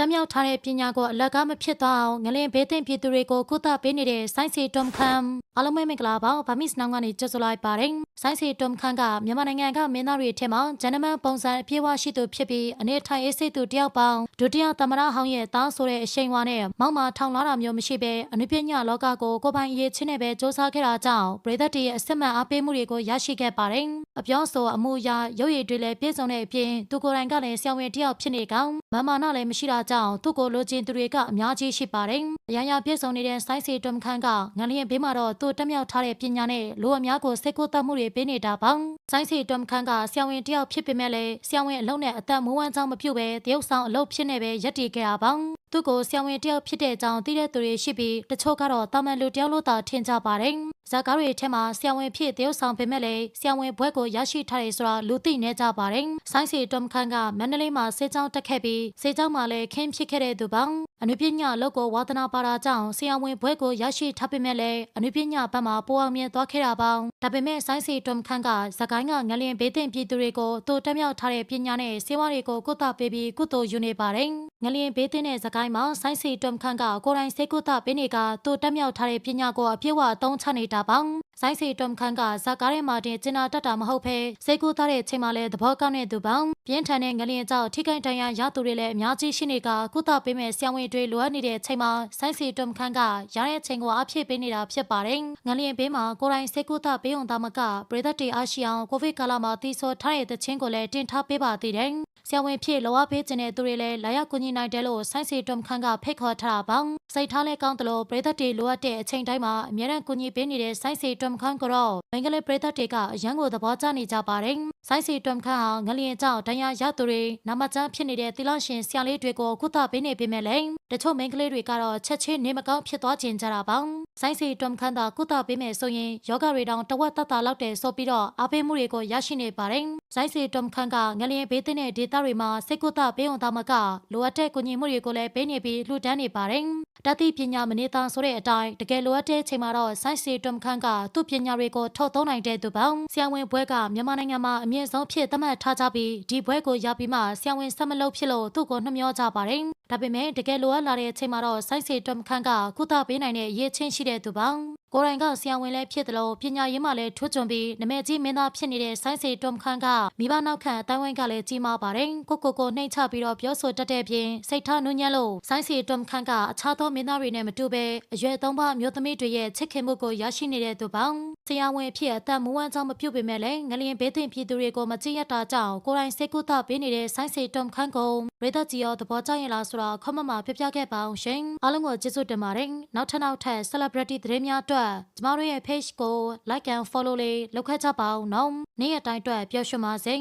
တမြောက်ထားတဲ့ပညာကိုအလကားမဖြစ်သွားအောင်ငလင်ဘေးသင့်ပြည်သူတွေကိုကုသပေးနေတဲ့ဆိုင်းစီတွမ်ခမ်အားလုံးပဲမင်္ဂလာပါဗမစ်နောင်ကနေကြိုဆိုလိုက်ပါတယ်ဆိုင်းစီတွမ်ခမ်ကမြန်မာနိုင်ငံကမင်းသားတွေထဲမှာဂျန်နမန်ပုံစံအပြည့်အဝရှိသူဖြစ်ပြီးအနေထိုင်အေးစိတ်သူတယောက်ပေါင်းဒုတိယသမ္မတဟောင်းရဲ့သားဆိုတဲ့အရှိန်အဝါနဲ့မောက်မာထောင်လာတာမျိုးမရှိဘဲအနုပညာလောကကိုကိုယ်ပိုင်အရေးချင်းနဲ့ပဲစ조사ခဲ့တာကြောင့်ပြည်သက်တွေရဲ့အစစ်မှန်အားပေးမှုတွေကိုရရှိခဲ့ပါတယ်အပြောဆိုအမှုအရာရုပ်ရည်တွေလည်းပြည့်စုံတဲ့အပြင်သူကိုယ်တိုင်ကလည်းဆရာဝန်တယောက်ဖြစ်နေကောင်မမနာလည်းမရှိတာကြောင့်သူ့ကိုလိုချင်သူတွေကအများကြီးရှိပါတယ်အရာရာပြည့်စုံနေတဲ့ဆိုင်းစီတွမ်ခန်းကငလျင်ဘေးမှာတော့သူ့တက်မြောက်ထားတဲ့ပညာနဲ့လူအများကိုစိတ်ကိုတတ်မှုတွေပေးနေတာပေါ့ဆိုင်းစီတွမ်ခန်းကဆရာဝန်တယောက်ဖြစ်ပေမဲ့လည်းဆရာဝန်အလုံးနဲ့အသက်မွေးဝမ်းကြောင်းမပြုတ်ပဲတရုပ်ဆောင်အလုပ်ဖြစ်နေပဲရက်တည်ခဲ့တာပေါ့ သူ့ကိုဆရာဝန်တယောက်ဖြစ်တဲ့အကြောင်းသိတဲ့သူတွေရှိပြီးတချို့ကတော့တာမန်လူတယောက်လို့သာထင်ကြပါတယ်ဇာတ်ကားတွေထဲမှာဆရာဝန်ဖြစ်တရုပ်ဆောင်ပေမဲ့လည်းဆရာဝန်ဘွဲ့ကိုရရှိထားတယ်ဆိုတာလူသိနေကြပါတယ်ဆိုင်းစီတွမ်ခန်းကမန္တလေးမှာစေချောင်းတက်ခဲ့ပြီးစေချောင်းမှာလည်းခင်းဖြစ်ခဲ့တဲ့သူပေါ့အနုပညာလောက်ကိုဝါသနာပါတာကြောင့်ဆရာဝန်ဘွဲ့ကိုရရှိထားပေမဲ့လည်းအနုပညာဘက်မှာပိုအောင်မြင်သွားခဲ့တာပေါ့ဒါပေမဲ့ဆိုင်းစီတွမ်ခန်းကဇကိုင်းကငလျင်ဘေးသင့်ပြည်သူတွေကိုသူတက်မြောက်ထားတဲ့ပညာနဲ့စေဝါတွေကိုကုသပေးပြီးကုသိုလ်ယူနေပါတယ် ငလျင်ဘေးသင့်တဲ့ဇကိုင်းမှာဆိုင်းစီတွမ်ခန်းကကိုယ်တိုင်စေကုသပေးနေကသူတက်မြောက်ထားတဲ့ပညာကိုအပြည့်အဝအသုံးချနေတာပေါ့ဆိုင်းစီတွမ်ခန်းကဇာကားထဲမှာတင်ကျင်နာတတ်တာမဟုတ်ဘဲစေကူသားတဲ့ချိန်မှာလည်းသဘောကောင်းတဲ့သူပေါင်းပြင်းထန်တဲ့ငလျင်ကြောင့်ထိခိုက်ဒဏ်ရာရသူတွေလည်းအများကြီးရှိနေကကုသပေးမဲ့ဆရာဝန်တွေလိုအပ်နေတဲ့ချိန်မှာဆိုင်းစီတွမ်ခန်းကရတဲ့ချိန်ကိုအပြည့်ပေးနေတာဖြစ်ပါတယ်ငလျင်ဘေးမှာကိုယ်တိုင်စေကူသားပေးုံသားမကပြည်သက်တွေအားရှိအောင်ကိုဗစ်ကာလမှာတီဆောထားတဲ့တခြင်းကိုလည်းတင်ထားပေးပါသေးတယ်ဆရာဝန်ဖြစ်လောအပေးခြင်းတဲ့သူတွေလည်းလာရောက်ကူညီနိုင်တယ်လို့ဆိုင်းစီတွမ်ခန်းကဖိတ်ခေါ်ထားတာပေါ့စိတ်ထားလဲကောင်းတယ်လို့ပြည်သက်တွေလိုအပ်တဲ့အချိန်တိုင်းမှာအများရန်ကူညီပေးနေတဲ့ဆိုင်းစီတွမ်ခန်းကတော့မင်္ဂလာပြည်သက်တွေကအရန်ကိုသဘောကျနေကြပါတယ်ဆိုင်းစီတွမ်ခန်းဟာငလျင်ကြောင့်တရားရသူတွေနာမကျန်းဖြစ်နေတဲ့သီလရှင်ဆရာလေးတွေကိုကုသပေးနေပေမဲ့လည်းတချို့မိန်းကလေးတွေကတော့ချက်ချင်းနေမကောင်းဖြစ်သွားခြင်းကြတာပေါ့ ဆိုင်းစီတွမ်ခန်းသာကုသပေးမယ်ဆိုရင်ယောဂတွေတောင်တဝက်တတလောက်တယ်ဆိုပြီးတော့အားပေးမှုတွေကိုရရှိနေပါတယ်ဆိုင်းစီတွမ်ခန်းကငလျင်ဘေးသင့်တဲ့ဒေသတွေမှာစိတ်ကုသပေးအောင်သားမကလိုအပ်တဲ့ကူညီမှုတွေကိုလည်းပေးနေပြီးလှူဒန်းနေပါတယ်တတိပညာမနေသားဆိုတဲ့အတိုင်းတကယ်လိုအပ်တဲ့ချိန်မှာတော့ဆိုင်းစီတွမ်ခန်းကသူ့ပညာတွေကိုထုတ်သုံးနိုင်တဲ့သူပေါ့ဆရာဝန်ဘွဲကမြန်မာနိုင်ငံမှာအမြင့်ဆုံးဖြစ်သတ်မှတ်ထားကြပြီးဒီဘွဲကိုရပြီးမှဆရာဝန်ဆက်မလုပ်ဖြစ်လို့သူ့ကိုနှမျောကြပါတယ် ဒါပေမဲ့တကယ်လိုအပ်လာတဲ့အချိန်မှာတော့ဆိုင်းစီတွမ်ခန်းကကုသပေးနိုင်တဲ့အရေးချင်းရှိတဲ့သူပေါ့ကိုရိုင်ကဆရာဝန်လည်းဖြစ်တယ်လို့ပညာရေးမှလည်းထွတ်ကြွပြီးနမဲကြီးမင်းသားဖြစ်နေတဲ့ဆိုင်းစီတွမ်ခန်းကမိဘနောက်ခံအတိုင်းဝိုင်းကလည်းကြီးမားပါတယ်ကိုကိုကိုနှိမ့်ချပြီးတော့ပြောဆိုတတ်တဲ့ပြင်စိတ်ထားနူးညံ့လို့ဆိုင်းစီတွမ်ခန်းကအခြားသောမင်းသားတွေနဲ့မတူဘဲအရွယ်သုံးပါမျိုးသမီးတွေရဲ့ချစ်ခင်မှုကိုရရှိနေတဲ့သူပေါ့ ဆရာဝန်ဖြစ်အသက်မူဝမ်းကြောင့်မပြုတ်ပေမဲ့လည်းငလျင်ဘေးသင့်ပြည်သူတွေကိုမကြည့်ရတာကြောင့်ကိုရိုင်စိတ်ကူတာပေးနေတဲ့ဆိုင်းစီတွမ်ခန်းကိုရေဒကြီးရောသဘောကျရင်လားဆိုတော့ခမမပြပြခဲ့ပါအောင်ရှင်အားလုံးကိုကျေးဇူးတင်ပါတယ်နောက်ထပ်နောက်ထပ် celebrity သတင်းများအတွက်ကျမတို့ရဲ့ page ကို like and follow လေးလုပ်ခဲ့ကြပါဦးနော်နေ့ရက်တိုင်းအတွက်ပျော်ရွှင်ပါစေ